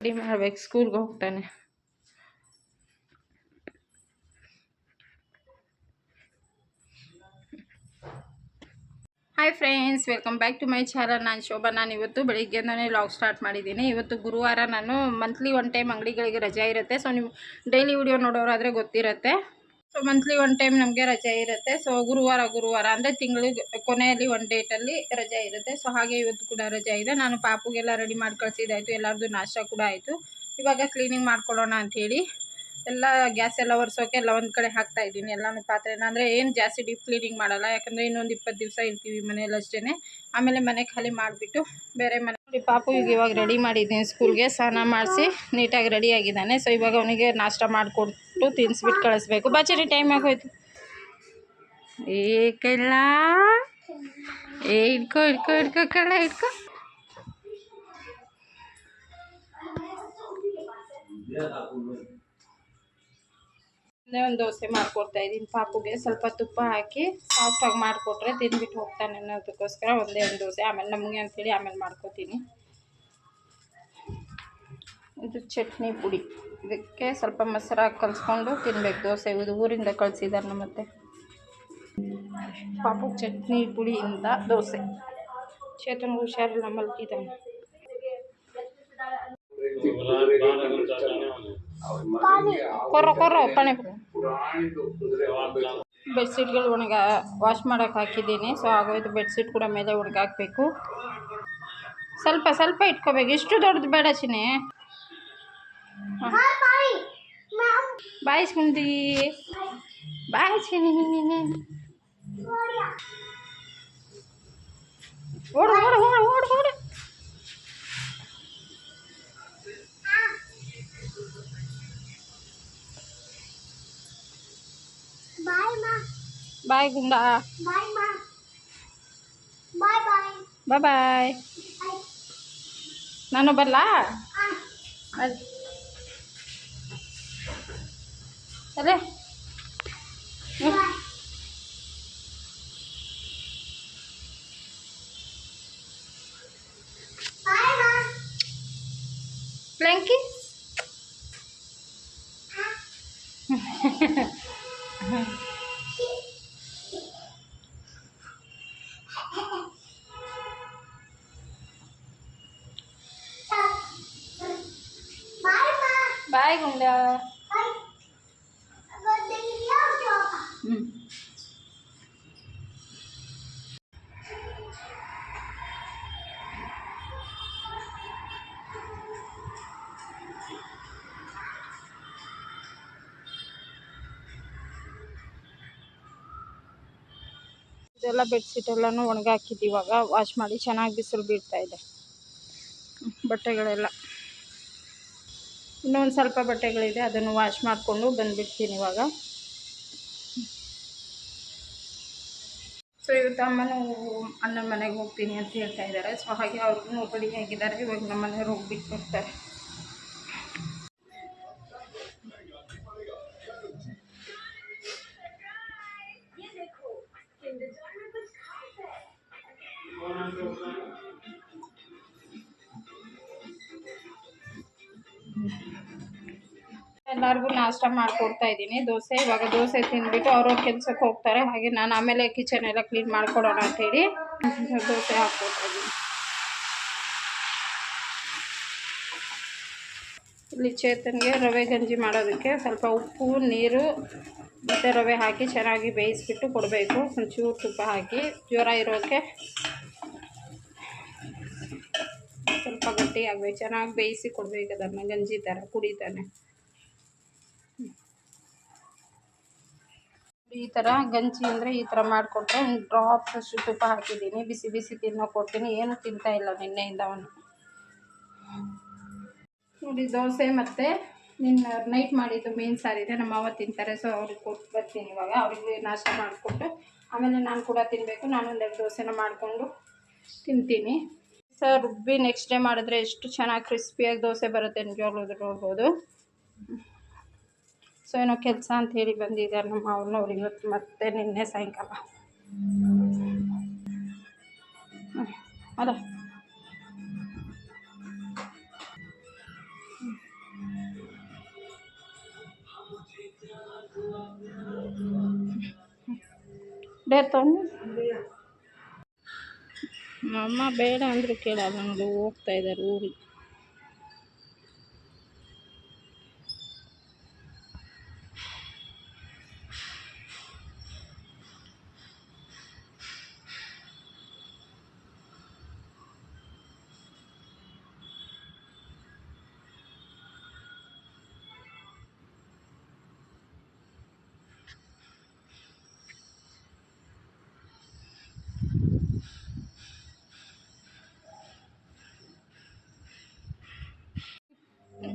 Ready ಮಾಡ್ಬೇಕು ಸ್ಕೂಲ್ಗೆ ಹೋಗ್ತಾನೆ hi friends welcome back to my channel ನಾನು ಶೋಭಾ. ನಾನು ಇವತ್ತು ಬೆಳಿಗ್ಗೆಯಿಂದನೇ ಲಾಗ್ ಸ್ಟಾರ್ಟ್ ಮಾಡಿದ್ದೀನಿ. ಇವತ್ತು ಗುರುವಾರ ನಾನು ಮಂತ್ಲಿ ಒನ್ ಟೈಮ್ ಅಂಗಡಿಗಳಿಗೆ ರಜೆ ಇರುತ್ತೆ. ಸೊ ನೀವು ಡೈಲಿ ವಿಡಿಯೋ ನೋಡೋರಾದರೆ ಗೊತ್ತಿರುತ್ತೆ. ಮಂತ್ಲಿ ಒನ್ ಟೈಮ್ ನಮಗೆ ರಜೆ ಇರುತ್ತೆ. ಸೊ ಗುರುವಾರ ಗುರುವಾರ ಅಂದರೆ ತಿಂಗಳಿಗೆ ಕೊನೆಯಲ್ಲಿ ಒನ್ ಡೇಟಲ್ಲಿ ರಜೆ ಇರುತ್ತೆ. ಸೊ ಹಾಗೆ ಇವತ್ತು ಕೂಡ ರಜೆ ಇದೆ. ನಾನು ಪಾಪುಗೆಲ್ಲ ರೆಡಿ ಮಾಡಿ ಕಳಿಸಿದ್ದಾಯಿತು. ಎಲ್ಲರದ್ದು ನಾಷ್ಟ ಕೂಡ ಆಯಿತು. ಇವಾಗ ಕ್ಲೀನಿಂಗ್ ಮಾಡ್ಕೊಳ್ಳೋಣ ಅಂಥೇಳಿ ಎಲ್ಲ ಗ್ಯಾಸ್ ಎಲ್ಲ ಒರೆಸೋಕೆ ಎಲ್ಲ ಒಂದು ಕಡೆ ಹಾಕ್ತಾ ಇದ್ದೀನಿ. ಎಲ್ಲನೂ ಪಾತ್ರೆನ. ಅಂದರೆ ಏನು ಜಾಸ್ತಿ ಡೀಪ್ ಕ್ಲೀನಿಂಗ್ ಮಾಡಲ್ಲ. ಯಾಕಂದರೆ ಇನ್ನೊಂದು ಇಪ್ಪತ್ತು ದಿವಸ ಇರ್ತೀವಿ ಮನೇಲಿ ಅಷ್ಟೇ ಆಮೇಲೆ ಮನೆ ಖಾಲಿ ಮಾಡಿಬಿಟ್ಟು ಬೇರೆ ಮನೆ ಪಾಪು ಈಗ ಇವಾಗ ರೆಡಿ ಮಾಡಿದ್ದೀನಿ ಸ್ಕೂಲ್ಗೆ ಸ್ನಾನ ಮಾಡಿಸಿ ನೀಟಾಗಿ ರೆಡಿ ಆಗಿದ್ದಾನೆ. ಸೊ ಇವಾಗ ಅವನಿಗೆ ನಾಷ್ಟ ಮಾಡಿಕೊಟ್ಟು ತಿನ್ನಿಸ್ಬಿಟ್ಟು ಕಳಿಸ್ಬೇಕು ಬಾಚರಿ ಟೈಮ್ ಆಗೋಯ್ತು ಏ ಕೈಲ ಏ ಇಟ್ಕೋ ಇಟ್ಕೋ ಇಟ್ಕೋ ಕಳ್ಳ ಇಟ್ಕೋ ಒಂದೇ ಒಂದು ದೋಸೆ ಮಾಡಿಕೊಡ್ತಾ ಇದ್ದೀನಿ ಪಾಪುಗೆ ಸ್ವಲ್ಪ ತುಪ್ಪ ಹಾಕಿ ಸಾಫ್ಟಾಗಿ ಮಾಡಿಕೊಟ್ರೆ ತಿಂದ್ಬಿಟ್ಟು ಹೋಗ್ತಾನೆ ಅನ್ನೋದಕ್ಕೋಸ್ಕರ ಒಂದೇ ಒಂದು ದೋಸೆ ಆಮೇಲೆ ನಮಗೆ ಅಂಥೇಳಿ ಆಮೇಲೆ ಮಾಡ್ಕೊತೀನಿ ಇದು ಚಟ್ನಿ ಪುಡಿ. ಇದಕ್ಕೆ ಸ್ವಲ್ಪ ಮೊಸರು ಹಾಕಿ ಕಲಿಸ್ಕೊಂಡು ತಿನ್ಬೇಕು. ದೋಸೆ, ಇದು ಊರಿಂದ ಕಳ್ಸಿದ್ದಾರೆ ನಮ್ಮತ್ತೆ ಪಾಪು ಚಟ್ನಿ ಪುಡಿಯಿಂದ ದೋಸೆ. ಚೇತನ್ ಹುಷಾರಿಲ್ಲ ಮಲ್ಗಿದ್ದಾನೆ. ಕೊರ್ರ ಕೊರ್ರ, ಪಣೆ ಬೆಡ್ಶೀಟ್ಗಳು ಒಣಗ, ವಾಶ್ ಮಾಡೋಕೆ ಹಾಕಿದ್ದೀನಿ. ಸೊ ಆಗೋಯ್ತು, ಬೆಡ್ಶೀಟ್ ಕೂಡ ಮೇಲೆ ಒಣಗಾಕಬೇಕು. ಸ್ವಲ್ಪ ಸ್ವಲ್ಪ ಇಟ್ಕೋಬೇಕು. ಇಷ್ಟು ದೊಡ್ಡದು ಬೇಡ ಚಿನಿ ಬಾಯಿಸ್ಕೊಂಡಿ ಬಾಯ್ ಚಿನಿ ಓಡು ಓಡು ಓಡು ಓಡು ಓಡು ಬಾಯ್ ಗುಂಡ ಬಾಯ್ ಬಾಯ್ ನಾನು ಬರಲಾ ಅಲ್ಲೇ ಪ್ಲ್ಯಾಂಕಿ ಬಾಯ್ ಗುಂಡ ಹ್ಞೂ ಇದೆಲ್ಲ ಬೆಡ್ಶೀಟ್ ಎಲ್ಲನೂ ಇವಾಗ ವಾಶ್ ಮಾಡಿ ಚೆನ್ನಾಗಿ ಬಿಸಿಲು ಬೀಳ್ತಾ ಇದೆ. ಬಟ್ಟೆಗಳೆಲ್ಲ. ಇನ್ನೊಂದು ಸ್ವಲ್ಪ ಬಟ್ಟೆಗಳಿದೆ, ಅದನ್ನು ವಾಶ್ ಮಾಡಿಕೊಂಡು ಬಂದುಬಿಡ್ತೀನಿ ಇವಾಗ. ಸೊ ಇವತ್ತು ಅಮ್ಮನೂ ಅಣ್ಣನ ಮನೆಗೆ ಹೋಗ್ತೀನಿ ಅಂತ ಹೇಳ್ತಾ ಇದ್ದಾರೆ. ಸೊ ಹಾಗೆ ಅವ್ರಿಗೂ ರೆಡಿ ಆಗಿದ್ದಾರೆ ಇವಾಗ ನಮ್ಮ ಮನೆಯವ್ರು ಹೋಗ್ಬಿಟ್ಟು ಬರ್ತಾರೆ. ಎಲ್ಲರಿಗೂ ನಾಷ್ಟ ಮಾಡಿಕೊಡ್ತಾ ಇದ್ದೀನಿ. ದೋಸೆ, ಇವಾಗ ದೋಸೆ ತಿಂದ್ಬಿಟ್ಟು ಅವ್ರವ್ರ ಕೆಲ್ಸಕ್ಕೆ ಹೋಗ್ತಾರೆ. ಹಾಗೆ ನಾನು ಆಮೇಲೆ ಕಿಚನ್ ಎಲ್ಲ ಕ್ಲೀನ್ ಮಾಡ್ಕೊಡೋಣ ಹೇಳಿ ದೋಸೆ ಹಾಕ್ಕೊಡ್ತಾ ಇಲ್ಲಿ ಚೇತನ್ಗೆ ರವೆ ಗಂಜಿ ಮಾಡೋದಕ್ಕೆ ಸ್ವಲ್ಪ ಉಪ್ಪು, ನೀರು ಮತ್ತು ರವೆ ಹಾಕಿ ಚೆನ್ನಾಗಿ ಬೇಯಿಸ್ಬಿಟ್ಟು ಕೊಡಬೇಕು. ಒಂಚೂರು ತುಪ್ಪ ಹಾಕಿ. ಜ್ವರ ಇರೋಕ್ಕೆ ಸ್ವಲ್ಪ ಗಟ್ಟಿ ಆಗಬೇಕು. ಚೆನ್ನಾಗಿ ಬೇಯಿಸಿ ಕೊಡಬೇಕು ಅದನ್ನು ಗಂಜಿ ಥರ ಕುಡಿತಾನೆ ಈ ಥರ ಗಂಜಿ ಅಂದರೆ ಈ ಥರ ಮಾಡಿಕೊಟ್ರೆ ಡ್ರಾಪ್ಸ್ ಅಷ್ಟು ತುಪ್ಪ ಹಾಕಿದ್ದೀನಿ. ಬಿಸಿ ಬಿಸಿ ತಿನ್ನೋ ಕೊಡ್ತೀನಿ. ಏನು ತಿಂತಾ ಇಲ್ಲ ನಿನ್ನೆಯಿಂದ ಅವನು. ನೋಡಿ, ದೋಸೆ ಮತ್ತು ನಿನ್ನ ನೈಟ್ ಮಾಡಿದ್ದು ಮೀನು ಸಾರಿದೆ ನಮ್ಮ ಅವ ತಿಂತಾರೆ ಸೊ ಅವ್ರಿಗೆ ಕೊಟ್ಟು ಬರ್ತೀನಿ ಇವಾಗ. ಅವ್ರಿಗೆ ನಾಷ್ಟ ಮಾಡಿಕೊಟ್ಟು ಆಮೇಲೆ ನಾನು ಕೂಡ ತಿನ್ನಬೇಕು ನಾನು ಒಂದೆರಡು ದೋಸೆನ ಮಾಡಿಕೊಂಡು ತಿಂತೀನಿ. ಸೊ ರುಬ್ಬಿ ನೆಕ್ಸ್ಟ್ ಡೇ ಮಾಡಿದ್ರೆ ಎಷ್ಟು ಚೆನ್ನಾಗಿ ಕ್ರಿಸ್ಪಿಯಾಗಿ ದೋಸೆ ಬರುತ್ತೆ ನಿಜವಾಗ್ಲೂ ನೋಡ್ಬೋದು. ಸೊ ಏನೋ ಕೆಲಸ ಅಂತ ಹೇಳಿ ಬಂದಿದ್ದಾರೆ ನಮ್ಮ ಅವ್ರನ್ನ ಅವ್ರಿಗೆ ಇವತ್ತು ಮತ್ತೆ ನಿನ್ನೆ ಸಾಯಂಕಾಲ. ಅದ ಬೇತವನು ಅಮ್ಮ ಬೇಡ ಅಂದರೂ ಕೇಳಲ್ಲ ನೋಡು ಹೋಗ್ತಾ ಇದ್ದಾರೆ ಊರಿಗೆ.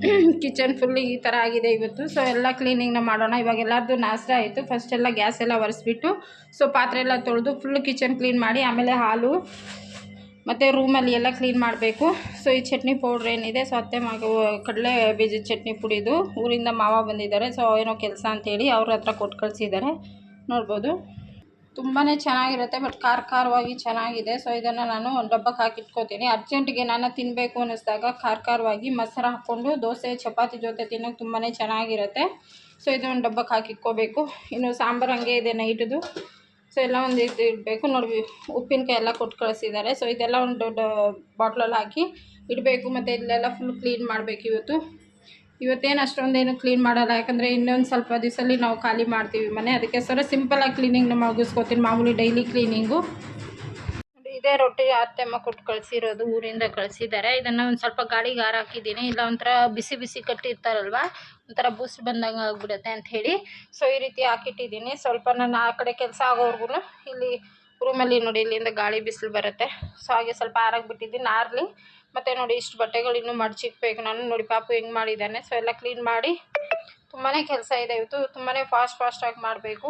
ಕಿಚನ್ ಫುಲ್ ಈ ಥರ ಆಗಿದೆ ಇವತ್ತು. ಸೊ ಎಲ್ಲ ಕ್ಲೀನಿಂಗ್ನ ಮಾಡೋಣ. ಇವಾಗ ಎಲ್ಲರದ್ದು ನಾಶ ಆಯಿತು. ಫಸ್ಟ್ ಎಲ್ಲ ಗ್ಯಾಸ್ ಎಲ್ಲ ಒರೆಸ್ಬಿಟ್ಟು ಸೊ ಪಾತ್ರೆ ಎಲ್ಲ ತೊಳೆದು ಫುಲ್ ಕಿಚನ್ ಕ್ಲೀನ್ ಮಾಡಿ, ಆಮೇಲೆ ಹಾಲು, ಮತ್ತು ರೂಮಲ್ಲಿ ಎಲ್ಲ ಕ್ಲೀನ್ ಮಾಡಬೇಕು. ಸೊ ಈ ಚಟ್ನಿ ಪೌಡ್ರ್ ಏನಿದೆ ಸೊ ಅತ್ತೆ ಮಗ ಕಡಲೆ ಬೀಜದ ಚಟ್ನಿ ಪುಡಿದು ಊರಿಂದ ಮಾವ ಬಂದಿದ್ದಾರೆ. ಸೊ ಏನೋ ಕೆಲಸ ಅಂತೇಳಿ ಅವ್ರ ಹತ್ರ ಕೊಟ್ಟು ಕಳಿಸಿದ್ದಾರೆ. ನೋಡ್ಬೋದು. ತುಂಬಾ ಚೆನ್ನಾಗಿರುತ್ತೆ ಬಟ್ ಖಾರ ಖಾರವಾಗಿ ಚೆನ್ನಾಗಿದೆ. ಸೊ ಇದನ್ನು ನಾನು ಒಂದು ಡಬ್ಬಕ್ಕೆ ಹಾಕಿಟ್ಕೋತೀನಿ. ಅರ್ಜೆಂಟಿಗೆ ನಾನು ತಿನ್ನಬೇಕು ಅನ್ನಿಸ್ದಾಗ ಖಾರ ಖಾರವಾಗಿ ಮೊಸರು ಹಾಕ್ಕೊಂಡು, ದೋಸೆ, ಚಪಾತಿ ಜೊತೆ ತಿನ್ನೋಕೆ ತುಂಬಾ ಚೆನ್ನಾಗಿರುತ್ತೆ. ಸೊ ಇದು ಒಂದು ಡಬ್ಬಕ್ಕೆ ಹಾಕಿಟ್ಕೋಬೇಕು. ಇನ್ನು ಸಾಂಬಾರು ಹಂಗೆ ಇದೆ ನೈಟದು. ಸೊ ಎಲ್ಲ ಒಂದು ಇದು ಇಡಬೇಕು. ನೋಡಿ ಉಪ್ಪಿನಕಾಯಿ ಎಲ್ಲ ಕೊಟ್ಟು ಕಳಿಸಿದ್ದಾರೆ ಸೊ ಇದೆಲ್ಲ ಒಂದು ದೊಡ್ಡ ಬಾಟ್ಲಲ್ಲಿ ಹಾಕಿ ಇಡಬೇಕು. ಮತ್ತು ಇಲ್ಲೆಲ್ಲ ಫುಲ್ ಕ್ಲೀನ್ ಮಾಡಬೇಕು ಇವತ್ತು. ಇವತ್ತೇನು ಅಷ್ಟೊಂದೇನು ಕ್ಲೀನ್ ಮಾಡಲ್ಲ. ಯಾಕಂದರೆ ಇನ್ನೊಂದು ಸ್ವಲ್ಪ ದಿವಸಲ್ಲಿ ನಾವು ಖಾಲಿ ಮಾಡ್ತೀವಿ ಮನೆ. ಅದಕ್ಕೆ ಸರ ಸಿಂಪಲಾಗಿ ಕ್ಲೀನಿಂಗ್ನ ಮುಗಿಸ್ಕೊತೀನಿ. ಮಾಮೂಲಿ ಡೈಲಿ ಕ್ಲೀನಿಂಗು ಇದೇ ರೊಟ್ಟಿ ಅತ್ತೆಮ್ಮ ಕೊಟ್ಟು ಕಳಿಸಿರೋದು, ಊರಿಂದ ಕಳಿಸಿದ್ದಾರೆ. ಇದನ್ನು ಒಂದು ಸ್ವಲ್ಪ ಗಾಳಿಗೆ ಹಾರ ಹಾಕಿದ್ದೀನಿ. ಇಲ್ಲ, ಒಂಥರ ಬಿಸಿ ಬಿಸಿ ಕಟ್ಟಿರ್ತಾರಲ್ವ? ಒಂಥರ ಬೂಸ್ಟ್ ಬಂದಂಗೆ ಆಗಿಬಿಡುತ್ತೆ ಅಂಥೇಳಿ ಸೊ ಈ ರೀತಿ ಹಾಕಿಟ್ಟಿದ್ದೀನಿ. ಸ್ವಲ್ಪ ನಾನು ಆ ಕಡೆ ಕೆಲಸ ಆಗೋವರೆಗೂ ಇಲ್ಲಿ ರೂಮಲ್ಲಿ ನೋಡಿ, ಇಲ್ಲಿಂದ ಗಾಳಿ ಬಿಸಿಲು ಬರುತ್ತೆ. ಸೊ ಹಾಗೆ ಸ್ವಲ್ಪ ಹಾರಾಗಿ ಬಿಟ್ಟಿದ್ದೀನಿ ಆರಲಿ ಮತ್ತು ನೋಡಿ ಇಷ್ಟು ಬಟ್ಟೆಗಳು ಇನ್ನೂ ಮಡ್ಚಿಕ್ಬೇಕು. ನಾನು ನೋಡಿ ಪಾಪು ಹೆಂಗೆ ಮಾಡಿದ್ದಾನೆ. ಸೊ ಎಲ್ಲ ಕ್ಲೀನ್ ಮಾಡಿ ತುಂಬಾ ಕೆಲಸ ಇದೆ ಇವತ್ತು. ತುಂಬಾ ಫಾಸ್ಟ್ ಫಾಸ್ಟಾಗಿ ಮಾಡಬೇಕು.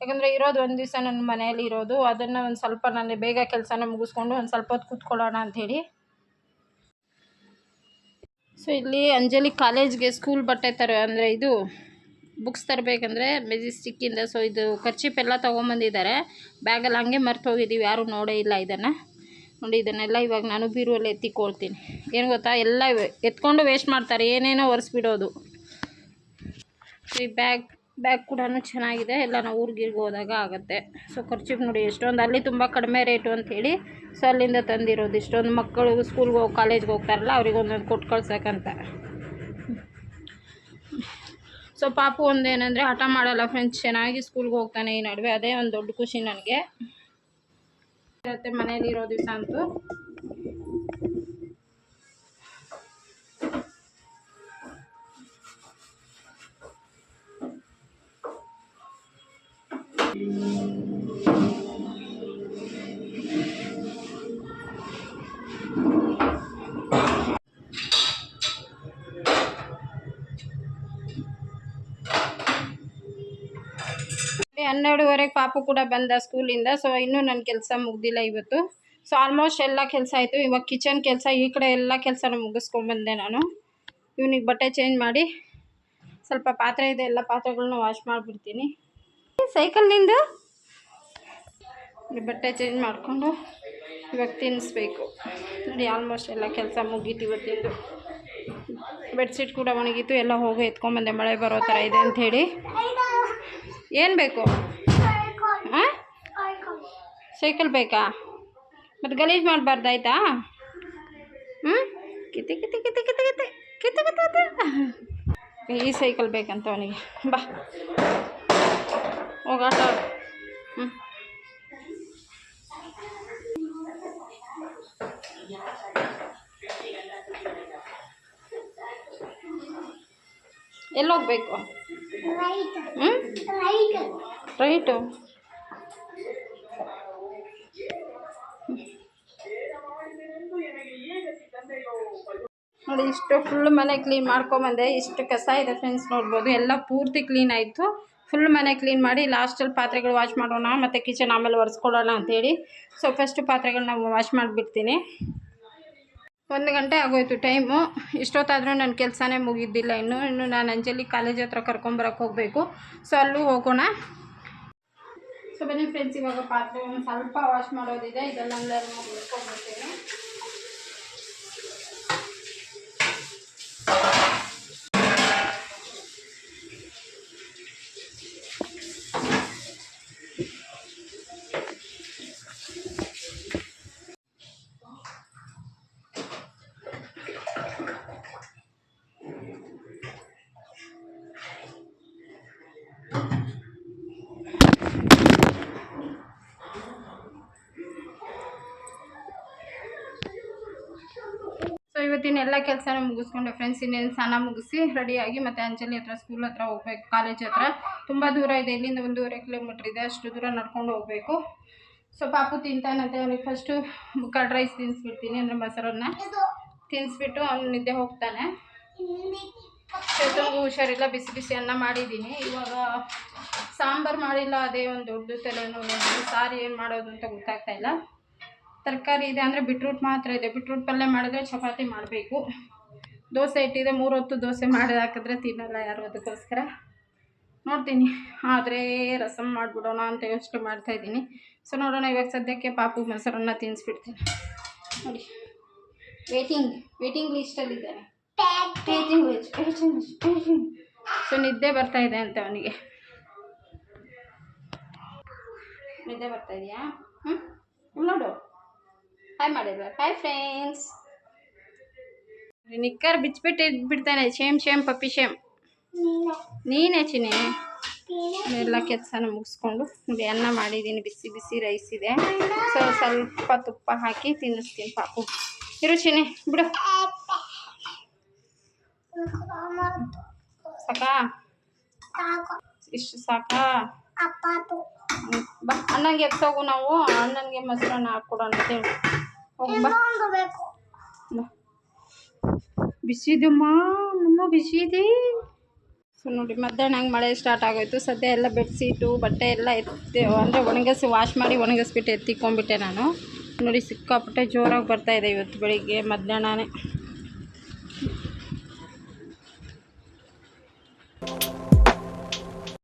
ಯಾಕಂದರೆ ಇರೋದು ಒಂದು ದಿವಸ ನನ್ನ ಮನೆಯಲ್ಲಿ ಇರೋದು. ಅದನ್ನು ಒಂದು ಸ್ವಲ್ಪ ನಾನು ಬೇಗ ಕೆಲಸನ ಮುಗಿಸ್ಕೊಂಡು ಒಂದು ಸ್ವಲ್ಪ ಹೊತ್ತು ಕೂತ್ಕೊಳ್ಳೋಣ ಅಂಥೇಳಿ. ಸೊ ಇಲ್ಲಿ ಅಂಜಲಿ ಕಾಲೇಜ್ಗೆ ಸ್ಕೂಲ್ ಬಟ್ಟೆ ತರ ಅಂದರೆ ಇದು ಬುಕ್ಸ್ ತರಬೇಕಂದ್ರೆ ಮೆಜೆಸ್ಟಿಕ್ಕಿಂದ ಸೊ ಇದು ಖರ್ಚಿಪ್ ಎಲ್ಲ ತೊಗೊಂಬಂದಿದ್ದಾರೆ. ಬ್ಯಾಗಲ್ಲಿ ಹಂಗೆ ಮರ್ತು ಹೋಗಿದ್ದೀವಿ. ಯಾರೂ ನೋಡೇ ಇಲ್ಲ ಇದನ್ನು. ನೋಡಿ, ಇದನ್ನೆಲ್ಲ ಇವಾಗ ನಾನು ಬೀರುವಲ್ಲಿ ಎತ್ತಿಕೊಳ್ತೀನಿ. ಏನು ಗೊತ್ತಾ? ಎಲ್ಲ ಎತ್ಕೊಂಡು ವೇಸ್ಟ್ ಮಾಡ್ತಾರೆ. ಏನೇನೋ ಒರೆಸ್ಬಿಡೋದು. ಈ ಬ್ಯಾಗ್ ಬ್ಯಾಗ್ ಕೂಡ ಚೆನ್ನಾಗಿದೆ. ಎಲ್ಲ ನಾವು ಊರಿಗಿರ್ಗೆ ಹೋದಾಗ ಆಗುತ್ತೆ. ಸೊ ಖರ್ಚಿಗೆ ನೋಡಿ, ಎಷ್ಟೊಂದು ಅಲ್ಲಿ ತುಂಬ ಕಡಿಮೆ ರೇಟು ಅಂಥೇಳಿ ಸೊ ಅಲ್ಲಿಂದ ತಂದಿರೋದು. ಇಷ್ಟೊಂದು ಮಕ್ಕಳು ಸ್ಕೂಲ್ಗೆ ಹೋಗಿ ಕಾಲೇಜ್ಗೆ ಹೋಗ್ತಾರಲ್ಲ, ಅವ್ರಿಗೆ ಒಂದೊಂದು ಕೊಟ್ಟು ಕಳ್ಸೋಕ್ಕಂತ ಸೊ ಪಾಪು ಒಂದೇನೆಂದರೆ, ಹಠ ಮಾಡಲ್ಲ ಫ್ರೆಂಡ್ಸ್ ಚೆನ್ನಾಗಿ ಸ್ಕೂಲ್ಗೆ ಹೋಗ್ತಾನೆ ಈ ನಡುವೆ. ಅದೇ ಒಂದು ದೊಡ್ಡ ಖುಷಿ ನನಗೆ. ಇರುತ್ತೆ ಮನೇಲಿ ಇರೋ ದಿವಸ ಅಂತೂ ಹನ್ನೆರಡುವರೆಗೆ ಪಾಪು ಕೂಡ ಬಂದ ಸ್ಕೂಲಿಂದ ಸೊ ಇನ್ನೂ ನನ್ನ ಕೆಲಸ ಮುಗ್ದಿಲ್ಲ ಇವತ್ತು. ಸೊ ಆಲ್ಮೋಸ್ಟ್ ಎಲ್ಲ ಕೆಲಸ ಆಯಿತು. ಇವಾಗ ಕಿಚನ್ ಕೆಲಸ, ಈ ಕಡೆ ಎಲ್ಲ ಕೆಲಸನೂ ಮುಗಿಸ್ಕೊಂಡ್ಬಂದೆ ನಾನು. ಇವನಿಗೆ ಬಟ್ಟೆ ಚೇಂಜ್ ಮಾಡಿ ಸ್ವಲ್ಪ ಪಾತ್ರೆ ಇದೆ, ಎಲ್ಲ ಪಾತ್ರೆಗಳನ್ನ ವಾಶ್ ಮಾಡಿಬಿಡ್ತೀನಿ. ಸೈಕಲ್ನಿಂದ? ಈ ಬಟ್ಟೆ ಚೇಂಜ್ ಮಾಡಿಕೊಂಡು ಇವಾಗ ತಿನ್ನಿಸ್ಬೇಕು ನೋಡಿ ಆಲ್ಮೋಸ್ಟ್ ಎಲ್ಲ ಕೆಲಸ ಮುಗೀತು ಇವತ್ತಿಂದು. ಬೆಡ್ಶೀಟ್ ಕೂಡ ಒಣಗಿತ್ತು, ಎಲ್ಲ ಹೋಗಿ ಎತ್ಕೊಂಬಂದೆ ಮಳೆ ಬರೋ ಥರ ಇದೆ ಅಂಥೇಳಿ. ಏನು ಬೇಕು? ಹಾಂ ಸೈಕಲ್ ಬೇಕಾ? ಮತ್ತು ಗಲೀಜು ಮಾಡಬಾರ್ದು, ಆಯಿತಾ? ಹ್ಞೂ ಕಿತ್ತೆ ಕಿತ್ತೆ ಕಿತ್ತೆ ಕಿತ್ತೆ ಕಿತ್ತೆ ಕಿತ್ತೆ ಕಿತ್ತೆ ಈ ಸೈಕಲ್ ಬೇಕಂತ ಅವನಿಗೆ. ಬಾ. ಹೋಗಾಟ ಹ್ಞೂ ಎಲ್ಲೋಗ್ಬೇಕು? ರೈಟು. ನೋಡಿ, ಇಷ್ಟು ಫುಲ್ ಮನೆ ಕ್ಲೀನ್ ಮಾಡ್ಕೊಂಬಂದೆ ಇಷ್ಟು ಕಸ ಇದೆ ಫ್ರೆಂಡ್ಸ್ ನೋಡ್ಬೋದು. ಎಲ್ಲ ಪೂರ್ತಿ ಕ್ಲೀನ್ ಆಯಿತು. ಫುಲ್ ಮನೆ ಕ್ಲೀನ್ ಮಾಡಿ ಲಾಸ್ಟಲ್ಲಿ ಪಾತ್ರೆಗಳು ವಾಶ್ ಮಾಡೋಣ, ಮತ್ತು ಕಿಚನ್ ಆಮೇಲೆ ಒರೆಸ್ಕೊಳ್ಳೋಣ ಅಂಥೇಳಿ ಸೊ ಫಸ್ಟ್ ಪಾತ್ರೆಗಳನ್ನ ವಾಶ್ ಮಾಡಿಬಿಡ್ತೀನಿ. ಒಂದು ಗಂಟೆ ಆಗೋಯ್ತು ಟೈಮು. ಇಷ್ಟೊತ್ತಾದರೂ ನನ್ನ ಕೆಲಸನೇ ಮುಗಿದಿಲ್ಲ ಇನ್ನು. ಇನ್ನು ನಾನು ಅಂಜಲಿ ಕಾಲೇಜ್ ಹತ್ರ ಕರ್ಕೊಂಬರಕ್ಕೆ ಹೋಗಬೇಕು. ಸೊ ಅಲ್ಲೂ ಹೋಗೋಣ. ಸೊ ಬನ್ನಿ ಫ್ರೆಂಡ್ಸ್ ಇವಾಗ ಪಾತ್ರೆ ಒಂದು ಸ್ವಲ್ಪ ವಾಶ್ ಮಾಡೋದಿದೆ. ಇದೆಲ್ಲ ಮುಗಿಸ್ಕೊಂಡ್ಬಿಡ್ತೀನಿ ಇವತ್ತಿನ ಎಲ್ಲ ಕೆಲಸನ ಮುಗಿಸ್ಕೊಂಡೆ ಫ್ರೆಂಡ್ಸ್ ಇನ್ನೇನು ಸ್ನಾನ ಮುಗಿಸಿ ರೆಡಿಯಾಗಿ ಮತ್ತು ಅಂಜಲಿ ಹತ್ರ ಸ್ಕೂಲ್ ಹತ್ರ ಹೋಗ್ಬೇಕು ಕಾಲೇಜ್ ಹತ್ರ. ತುಂಬ ದೂರ ಇದೆ, ಇಲ್ಲಿಂದ ಒಂದೂವರೆ ಕಿಲೋಮೀಟ್ರ್ ಇದೆ, ಅಷ್ಟು ದೂರ ನಡ್ಕೊಂಡು ಹೋಗಬೇಕು. ಸೊ ಪಾಪು ತಿಂತಾನಂತೆ ಅವ್ನಿಗೆ ಫಸ್ಟು ಕರ್ಡ್ ರೈಸ್ ತಿನ್ನಿಸ್ಬಿಡ್ತೀನಿ ಅಂದರೆ ಮೊಸರನ್ನ. ತಿನ್ನಿಸ್ಬಿಟ್ಟು ಅವ್ನು ನಿದ್ದೆ ಹೋಗ್ತಾನೆ. ಚೇತನ್ಗೂ ಹುಷಾರಿಲ್ಲ, ಬಿಸಿ ಬಿಸಿ ಅನ್ನ ಮಾಡಿದ್ದೀನಿ. ಇವಾಗ ಸಾಂಬಾರು ಮಾಡಿಲ್ಲ, ಅದೇ ಒಂದು ದೊಡ್ಡ ತಲೆನೋವು ಸಾರು ಏನು ಮಾಡೋದು ಅಂತ ಗೊತ್ತಾಗ್ತಾ ಇಲ್ಲ. ತರಕಾರಿ ಇದೆ ಅಂದರೆ ಬಿಟ್ರೂಟ್ ಮಾತ್ರ ಇದೆ. ಬಿಟ್ರೂಟ್ ಪಲ್ಯ ಮಾಡಿದ್ರೆ ಚಪಾತಿ ಮಾಡಬೇಕು. ದೋಸೆ ಇಟ್ಟಿದೆ, ಮೂರು ಹೊತ್ತು ದೋಸೆ ಮಾಡಿ ಹಾಕಿದ್ರೆ ತಿನ್ನಲ್ಲ ಯಾರು ಅದಕ್ಕೋಸ್ಕರ. ನೋಡ್ತೀನಿ. ಆದರೆ ರಸಮ್ ಮಾಡಿಬಿಡೋಣ ಅಂತ ಯೋಚನೆ ಮಾಡ್ತಾಯಿದ್ದೀನಿ ಸೊ ನೋಡೋಣ ಇವಾಗ ಸದ್ಯಕ್ಕೆ ಪಾಪು ಮೊಸರನ್ನ ತಿನ್ನಿಸ್ಬಿಡ್ತೀನಿ ನೋಡಿ. ವೇಟಿಂಗ್ ವೇಟಿಂಗ್ ಲಿಸ್ಟಲ್ಲಿದ್ದಾನೆ ವೇಟಿಂಗ್ ಸೊ ನಿದ್ದೆ ಬರ್ತಾ ಇದೆ ಅಂತ ಅವನಿಗೆ. ನಿದ್ದೆ ಬರ್ತಾ ಇದೆಯಾ? ಹ್ಞೂ ನೋಡು. ಹಾಯ್ ಮಾಡಿಲ್ವ ಹಾಯ್ ಫ್ರೆಂಡ್ಸ್ ನಿಕ್ಕರ್ ಬಿಚ್ಚಿಬಿಟ್ಟು ಬಿಡ್ತಾನೆ ಶೇಮ್ ಶೇಮ್ ಪಪ್ಪಿ ಶೇಮ್ ನೀನೇ ಚಿನಿ ಎಲ್ಲ ಕೆಲಸನ ಮುಗಿಸ್ಕೊಂಡು ನೋಡಿ ಅನ್ನ ಮಾಡಿದ್ದೀನಿ ಬಿಸಿ ಬಿಸಿ ರೈಸ್ ಇದೆ. ಸೊ ಸ್ವಲ್ಪ ತುಪ್ಪ ಹಾಕಿ ತಿನ್ನಿಸ್ತೀನಿ ಪಾಪು. ಇರು ಚಿನಿ ಬಿಡು. ಸಾಕಾ? ಇಷ್ಟು ಸಾಕಾ. ಬಾ. ಅಣ್ಣಂಗೆ ಎತ್ತೋಗು ನಾವು. ಅಣ್ಣನಿಗೆ ಮೊಸರನ್ನ ಹಾಕ್ಕೊಡೋಣ ಅಂತೇಳಿ. ಬಿಸಿ ಇದೆಯಮ್ಮ ನಮ್ಮ ಬಿಸಿ ಇದೆ ಸೊ ನೋಡಿ ಮಧ್ಯಾಹ್ನ ಹಂಗೆ ಮಳೆ ಸ್ಟಾರ್ಟ್ ಆಗೋಯ್ತು. ಸದ್ಯ ಎಲ್ಲ ಬೆಡ್ಶೀಟು ಬಟ್ಟೆ ಎಲ್ಲ ಎತ್ತಿ ಅಂದರೆ ಒಣಗಿಸಿ ವಾಶ್ ಮಾಡಿ ಒಣಗಿಸ್ಬಿಟ್ಟು ಎತ್ತಿಕೊಂಡ್ಬಿಟ್ಟೆ ನಾನು. ನೋಡಿ ಸಿಕ್ಕಾಪಟ್ಟೆ ಜೋರಾಗಿ ಬರ್ತಾಯಿದೆ ಇವತ್ತು ಬೆಳಿಗ್ಗೆ. ಮಧ್ಯಾಹ್ನನೇ.